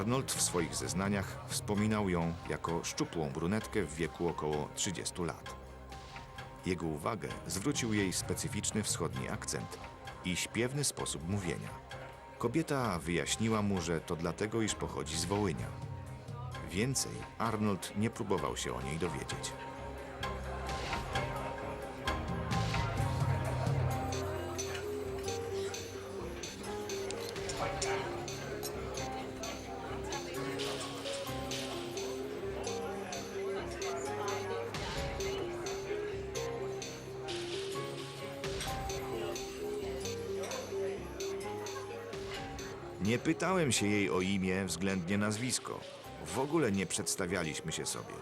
Arnold w swoich zeznaniach wspominał ją jako szczupłą brunetkę w wieku około 30 lat. Jego uwagę zwrócił jej specyficzny wschodni akcent i śpiewny sposób mówienia. Kobieta wyjaśniła mu, że to dlatego, iż pochodzi z Wołynia. Więcej Arnold nie próbował się o niej dowiedzieć. Nie pytałem się jej o imię względnie nazwisko. W ogóle nie przedstawialiśmy się sobie.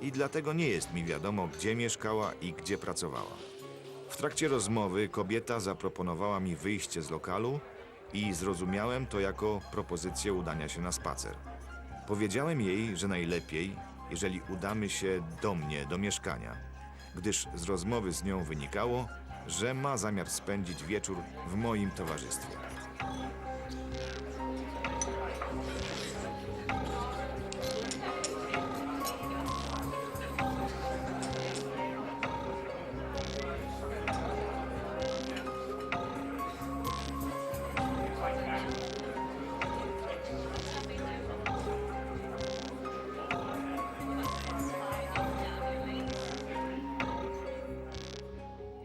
I dlatego nie jest mi wiadomo, gdzie mieszkała i gdzie pracowała. W trakcie rozmowy kobieta zaproponowała mi wyjście z lokalu i zrozumiałem to jako propozycję udania się na spacer. Powiedziałem jej, że najlepiej, jeżeli udamy się do mnie, do mieszkania, gdyż z rozmowy z nią wynikało, że ma zamiar spędzić wieczór w moim towarzystwie.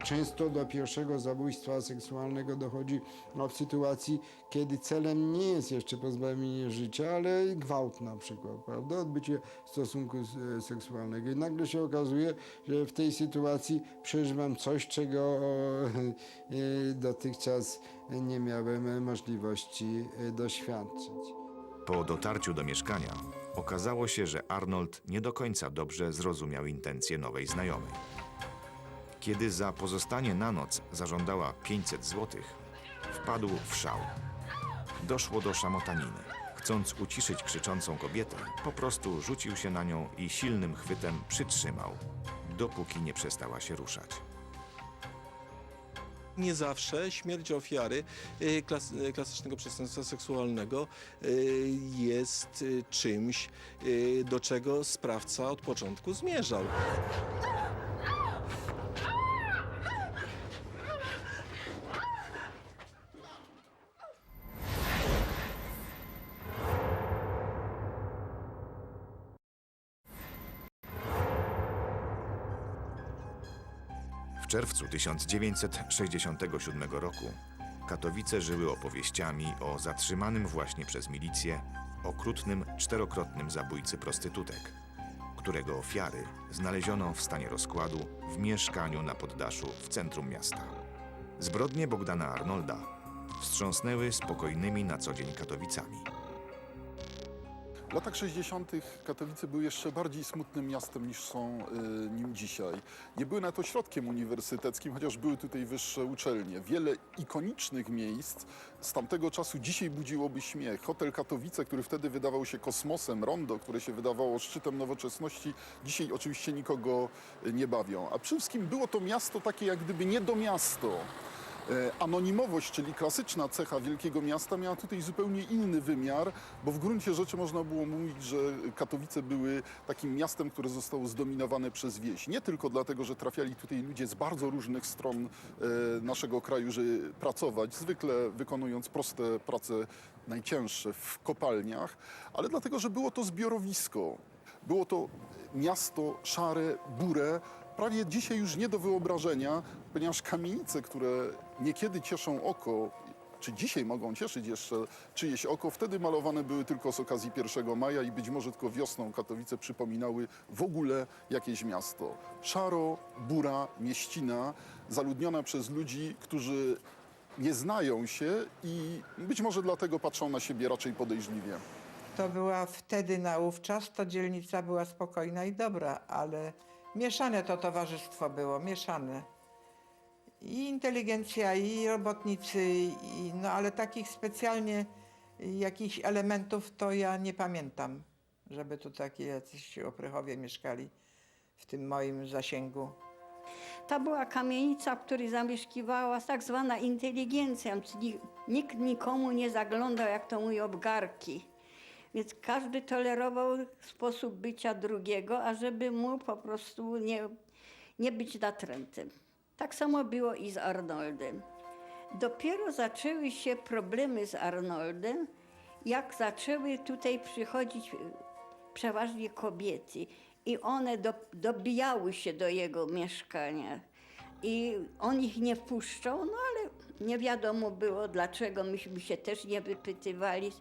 Często do pierwszego zabójstwa seksualnego dochodzi no, w sytuacji, kiedy celem nie jest jeszcze pozbawienie życia, ale gwałt na przykład, prawda? Odbycie stosunku s- seksualnego. I nagle się okazuje, że w tej sytuacji przeżywam coś, czego e, dotychczas nie miałem możliwości e, doświadczyć. Po dotarciu do mieszkania okazało się, że Arnold nie do końca dobrze zrozumiał intencje nowej znajomej. Kiedy za pozostanie na noc zażądała 500 zł, wpadł w szał. Doszło do szamotaniny. Chcąc uciszyć krzyczącą kobietę, po prostu rzucił się na nią i silnym chwytem przytrzymał, dopóki nie przestała się ruszać. Nie zawsze śmierć ofiary y, klas, y, klasycznego przestępstwa seksualnego y, jest czymś, do czego sprawca od początku zmierzał. Czerwcu 1967 roku Katowice żyły opowieściami o zatrzymanym właśnie przez milicję okrutnym czterokrotnym zabójcy prostytutek, którego ofiary znaleziono w stanie rozkładu w mieszkaniu na poddaszu w centrum miasta. Zbrodnie Bogdana Arnolda wstrząsnęły spokojnymi na co dzień Katowicami. Latach 60. Katowice były jeszcze bardziej smutnym miastem niż są y, nim dzisiaj. Nie były nawet ośrodkiem uniwersyteckim, chociaż były tutaj wyższe uczelnie. Wiele ikonicznych miejsc z tamtego czasu dzisiaj budziłoby śmiech. Hotel Katowice, który wtedy wydawał się kosmosem, rondo, które się wydawało szczytem nowoczesności, dzisiaj oczywiście nikogo nie bawią. A przede wszystkim było to miasto takie jak gdyby nie do miasto. E, Anonimowość, czyli klasyczna cecha wielkiego miasta, miała tutaj zupełnie inny wymiar, bo w gruncie rzeczy można było mówić, że Katowice były takim miastem, które zostało zdominowane przez wieś. Nie tylko dlatego, że trafiali tutaj ludzie z bardzo różnych stron e, naszego kraju, żeby pracować, zwykle wykonując proste prace najcięższe w kopalniach, ale dlatego, że było to zbiorowisko. Było to miasto szare, burę, prawie dzisiaj już nie do wyobrażenia, ponieważ kamienice, które niekiedy cieszą oko, czy dzisiaj mogą cieszyć jeszcze czyjeś oko, wtedy malowane były tylko z okazji 1 maja i być może tylko wiosną Katowice przypominały w ogóle jakieś miasto. Szaro, bura, mieścina, zaludniona przez ludzi, którzy nie znają się i być może dlatego patrzą na siebie raczej podejrzliwie. To była wtedy naówczas, to dzielnica była spokojna i dobra, ale mieszane to towarzystwo było, mieszane. I inteligencja, i robotnicy, i, no ale takich specjalnie jakichś elementów to ja nie pamiętam, żeby tu takie jacyś oprychowie mieszkali w tym moim zasięgu. To była kamienica, w której zamieszkiwała tak zwana inteligencja, czyli nikt nikomu nie zaglądał, jak to mówią, w garki. Więc każdy tolerował sposób bycia drugiego, ażeby mu po prostu nie, nie być natrętym. Tak samo było i z Arnoldem. Dopiero zaczęły się problemy z Arnoldem, jak zaczęły tutaj przychodzić e, przeważnie kobiety i one do, dobijały się do jego mieszkania. I on ich nie wpuszczał, no ale nie wiadomo było dlaczego, myśmy się też nie wypytywali.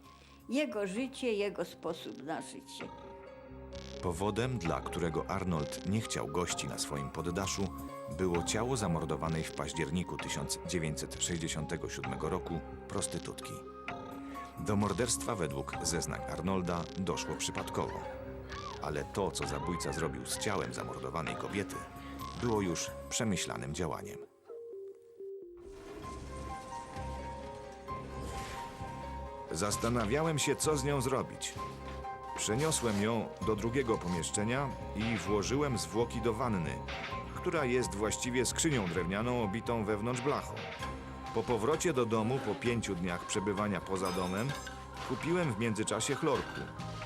Jego życie, jego sposób na życie. Powodem, dla którego Arnold nie chciał gości na swoim poddaszu, było ciało zamordowanej w październiku 1967 roku prostytutki. Do morderstwa według zeznań Arnolda doszło przypadkowo. Ale to, co zabójca zrobił z ciałem zamordowanej kobiety, było już przemyślanym działaniem. Zastanawiałem się, co z nią zrobić. Przeniosłem ją do drugiego pomieszczenia i włożyłem zwłoki do wanny, która jest właściwie skrzynią drewnianą obitą wewnątrz blachą. Po powrocie do domu po pięciu dniach przebywania poza domem kupiłem w międzyczasie chlorku.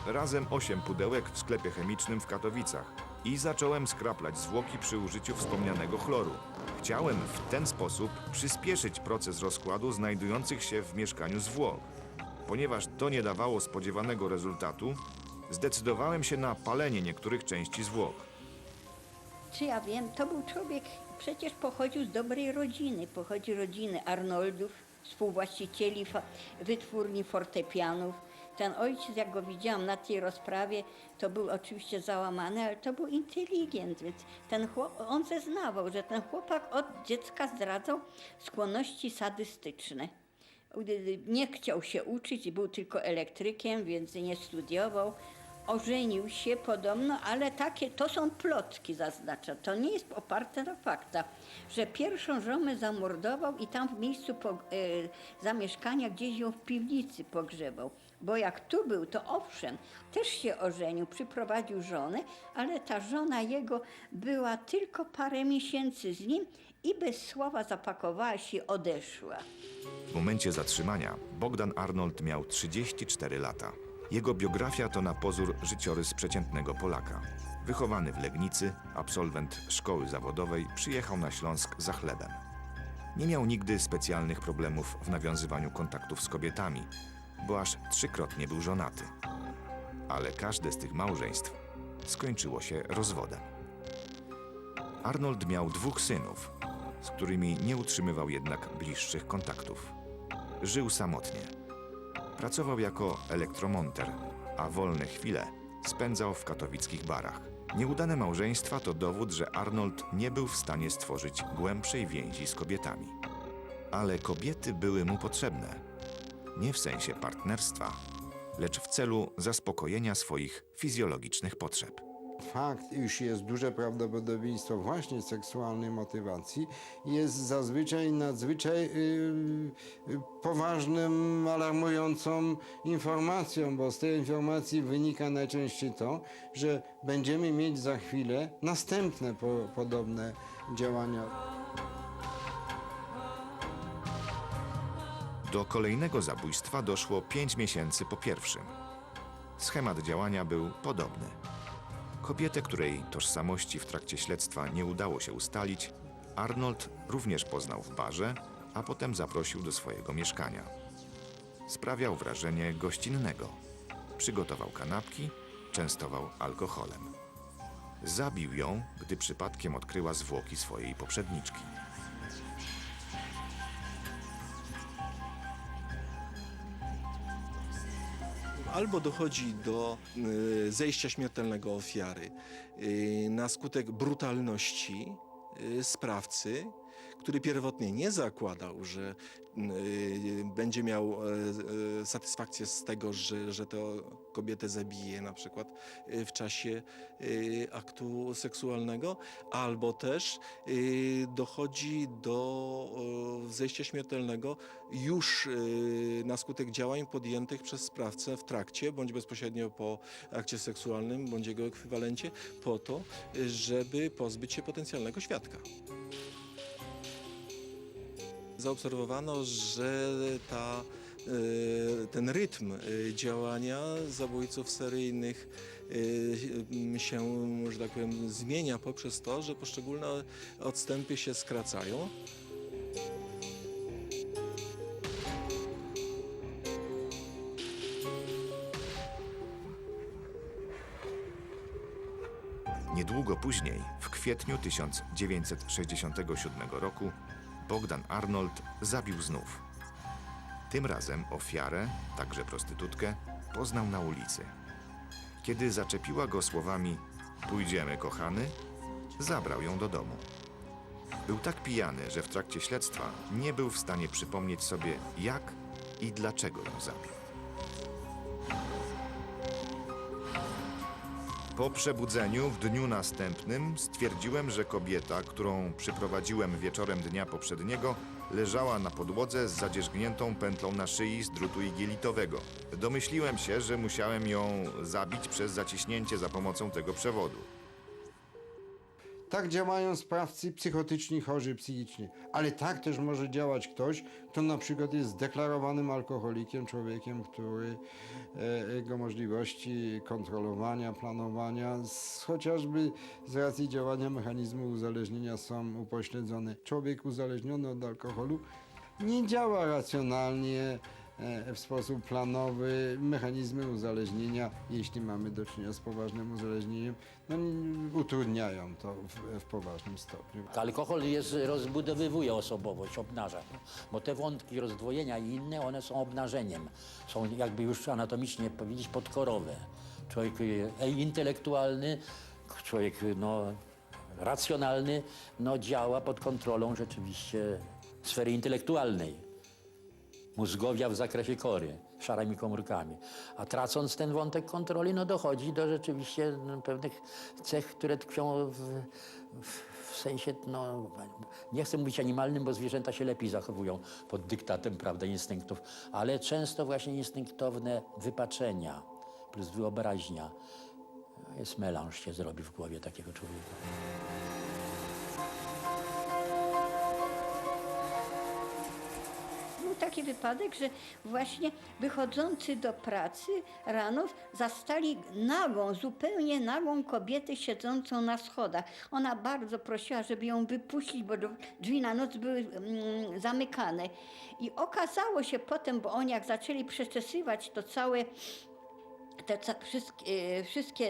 Razem osiem pudełek w sklepie chemicznym w Katowicach i zacząłem skraplać zwłoki przy użyciu wspomnianego chloru. Chciałem w ten sposób przyspieszyć proces rozkładu znajdujących się w mieszkaniu zwłok. Ponieważ to nie dawało spodziewanego rezultatu, zdecydowałem się na palenie niektórych części zwłok. Czy ja wiem, to był człowiek, przecież pochodził z dobrej rodziny. Pochodzi rodziny Arnoldów, współwłaścicieli fa- wytwórni fortepianów. Ten ojciec, jak go widziałam na tej rozprawie, to był oczywiście załamany, ale to był inteligent, więc ten chłop, on zeznawał, że ten chłopak od dziecka zdradzał skłonności sadystyczne. Nie chciał się uczyć, był tylko elektrykiem, więc nie studiował. Ożenił się podobno, ale takie to są plotki, zaznacza. To nie jest oparte na faktach, że pierwszą żonę zamordował i tam w miejscu po, e, zamieszkania gdzieś ją w piwnicy pogrzebał. Bo jak tu był, to owszem, też się ożenił, przyprowadził żonę, ale ta żona jego była tylko parę miesięcy z nim i bez słowa zapakowała się odeszła. W momencie zatrzymania Bogdan Arnold miał 34 lata. Jego biografia to na pozór życiorys przeciętnego Polaka. Wychowany w Legnicy, absolwent szkoły zawodowej, przyjechał na Śląsk za chlebem. Nie miał nigdy specjalnych problemów w nawiązywaniu kontaktów z kobietami, bo aż trzykrotnie był żonaty. Ale każde z tych małżeństw skończyło się rozwodem. Arnold miał dwóch synów, z którymi nie utrzymywał jednak bliższych kontaktów. Żył samotnie. Pracował jako elektromonter, a wolne chwile spędzał w katowickich barach. Nieudane małżeństwa to dowód, że Arnold nie był w stanie stworzyć głębszej więzi z kobietami. Ale kobiety były mu potrzebne. Nie w sensie partnerstwa, lecz w celu zaspokojenia swoich fizjologicznych potrzeb. Fakt, iż jest duże prawdopodobieństwo właśnie seksualnej motywacji, jest zazwyczaj nadzwyczaj y, y, poważnym, alarmującą informacją, bo z tej informacji wynika najczęściej to, że będziemy mieć za chwilę następne po, podobne działania. Do kolejnego zabójstwa doszło pięć miesięcy po pierwszym. Schemat działania był podobny. Kobietę, której tożsamości w trakcie śledztwa nie udało się ustalić, Arnold również poznał w barze, a potem zaprosił do swojego mieszkania. Sprawiał wrażenie gościnnego. Przygotował kanapki, częstował alkoholem. Zabił ją, gdy przypadkiem odkryła zwłoki swojej poprzedniczki. Albo dochodzi do y, zejścia śmiertelnego ofiary y, na skutek brutalności y, sprawcy, który pierwotnie nie zakładał, że y, będzie miał e, e, satysfakcję z tego, że, że to kobietę zabije na przykład y, w czasie y, aktu seksualnego, albo też dochodzi do zejścia śmiertelnego już na skutek działań podjętych przez sprawcę w trakcie bądź bezpośrednio po akcie seksualnym bądź jego ekwiwalencie po to, żeby pozbyć się potencjalnego świadka. Zaobserwowano, że ta e, ten rytm e, działania zabójców seryjnych e, się, że tak powiem, zmienia poprzez to, że poszczególne odstępy się skracają. Niedługo później, w kwietniu 1967 roku, Bogdan Arnold zabił znów. Tym razem ofiarę, także prostytutkę, poznał na ulicy. Kiedy zaczepiła go słowami Pójdziemy, kochany, zabrał ją do domu. Był tak pijany, że w trakcie śledztwa nie był w stanie przypomnieć sobie, jak i dlaczego ją zabił. Po przebudzeniu w dniu następnym stwierdziłem, że kobieta, którą przyprowadziłem wieczorem dnia poprzedniego, leżała na podłodze z zadzierzgniętą pętlą na szyi z drutu igielitowego. Domyśliłem się, że musiałem ją zabić przez zaciśnięcie za pomocą tego przewodu. Tak działają sprawcy psychotyczni, chorzy psychicznie. Ale tak też może działać ktoś, kto na przykład jest zdeklarowanym alkoholikiem, człowiekiem, który e, jego możliwości kontrolowania, planowania, z, chociażby z racji działania mechanizmu uzależnienia są upośledzone. Człowiek uzależniony od alkoholu nie działa racjonalnie, w sposób planowy. Mechanizmy uzależnienia, jeśli mamy do czynienia z poważnym uzależnieniem, no, utrudniają to w, w poważnym stopniu. Alkohol jest, rozbudowywuje osobowość, obnaża, bo te wątki rozdwojenia i inne, one są obnażeniem. Są jakby już anatomicznie powiedzieć podkorowe. Człowiek e, intelektualny, człowiek no, racjonalny, no, działa pod kontrolą rzeczywiście sfery intelektualnej mózgowia w zakresie kory, szarymi komórkami. A tracąc ten wątek kontroli, no dochodzi do rzeczywiście no, pewnych cech, które tkwią w, w, sensie, no, nie chcę mówić animalnym, bo zwierzęta się lepiej zachowują pod dyktatem, prawda, instynktów, ale często właśnie instynktowne wypaczenia plus wyobraźnia. Jest melanż się zrobi w głowie takiego człowieka. Taki wypadek, że właśnie wychodzący do pracy rano zastali nagą, zupełnie nagą kobietę siedzącą na schodach. Ona bardzo prosiła, żeby ją wypuścić, bo drzwi na noc były mm, zamykane. I okazało się potem, bo oni jak zaczęli przeczesywać to całe te ca- wszystkie, e, wszystkie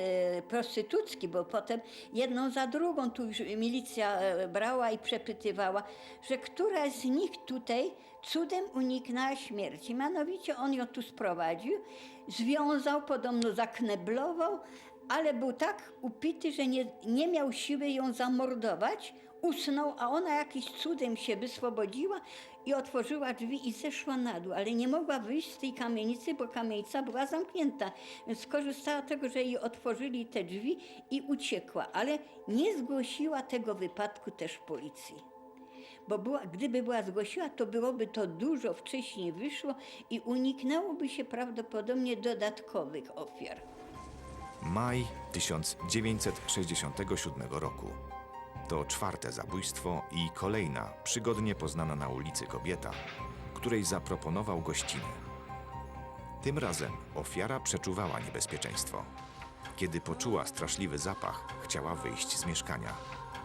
prostytutki, bo potem jedną za drugą tu już milicja e, brała i przepytywała, że która z nich tutaj cudem uniknęła śmierci. Mianowicie on ją tu sprowadził, związał, podobno zakneblował, ale był tak upity, że nie, nie miał siły ją zamordować. Usnął, a ona jakimś cudem się wyswobodziła i otworzyła drzwi i zeszła na dół, ale nie mogła wyjść z tej kamienicy, bo kamienica była zamknięta. Więc skorzystała z tego, że jej otworzyli te drzwi i uciekła, ale nie zgłosiła tego wypadku też policji. Bo była, gdyby była zgłosiła, to byłoby to dużo wcześniej wyszło i uniknęłoby się prawdopodobnie dodatkowych ofiar. Maj 1967 roku. To czwarte zabójstwo i kolejna przygodnie poznana na ulicy kobieta, której zaproponował gościnę. Tym razem ofiara przeczuwała niebezpieczeństwo. Kiedy poczuła straszliwy zapach, chciała wyjść z mieszkania.